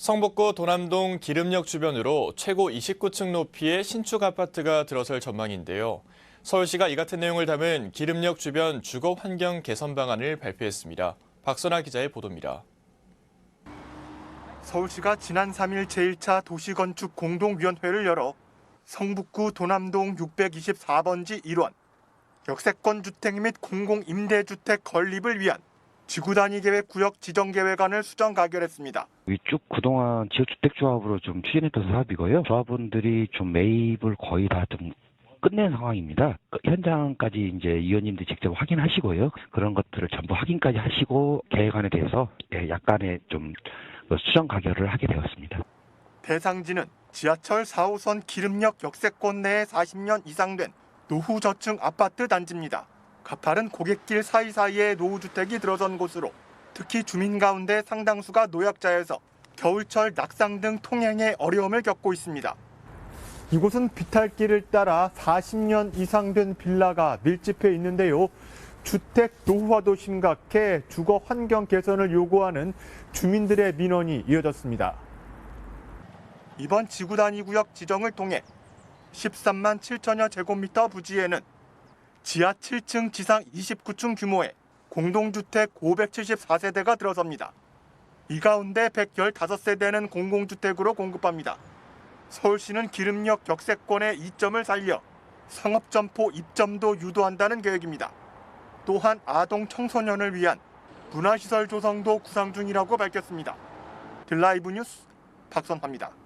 성북구 도남동 기름역 주변으로 최고 29층 높이의 신축 아파트가 들어설 전망인데요. 서울시가 이 같은 내용을 담은 기름역 주변 주거 환경 개선 방안을 발표했습니다. 박선아 기자의 보도입니다. 서울시가 지난 3일 제1차 도시건축 공동위원회를 열어 성북구 도남동 624번지 1원 역세권 주택 및 공공임대주택 건립을 위한 지구 단위 계획 구역 지정 계획안을 수정 가결했습니다. 위쭉 그동안 지역주택조합으로 좀 추진했던 사업이고요. 조합원들이 좀 매입을 거의 다 좀 끝낸 상황입니다. 그 현장까지 이제 위원님들이 직접 확인하시고요. 그런 것들을 전부 확인까지 하시고 계획안에 대해서 예, 약간의 좀그 수정 가결을 하게 되었습니다. 대상지는 지하철 4호선 기름역 역세권 내에 40년 이상 된 노후 저층 아파트 단지입니다. 가파른 고객길 사이사이에 노후주택이 들어선 곳으로 특히 주민 가운데 상당수가 노약자여서 겨울철 낙상 등 통행에 어려움을 겪고 있습니다. 이곳은 비탈길을 따라 40년 이상 된 빌라가 밀집해 있는데요. 주택 노후화도 심각해 주거 환경 개선을 요구하는 주민들의 민원이 이어졌습니다. 이번 지구 단위 구역 지정을 통해 13만 7천여 제곱미터 부지에는 지하 7층 지상 29층 규모의 공동주택 574세대가 들어섭니다. 이 가운데 115세대는 공공주택으로 공급합니다. 서울시는 기름역 역세권의 이점을 살려 상업점포 입점도 유도한다는 계획입니다. 또한 아동 청소년을 위한 문화시설 조성도 구상 중이라고 밝혔습니다. 딜라이브 뉴스 박선화입니다.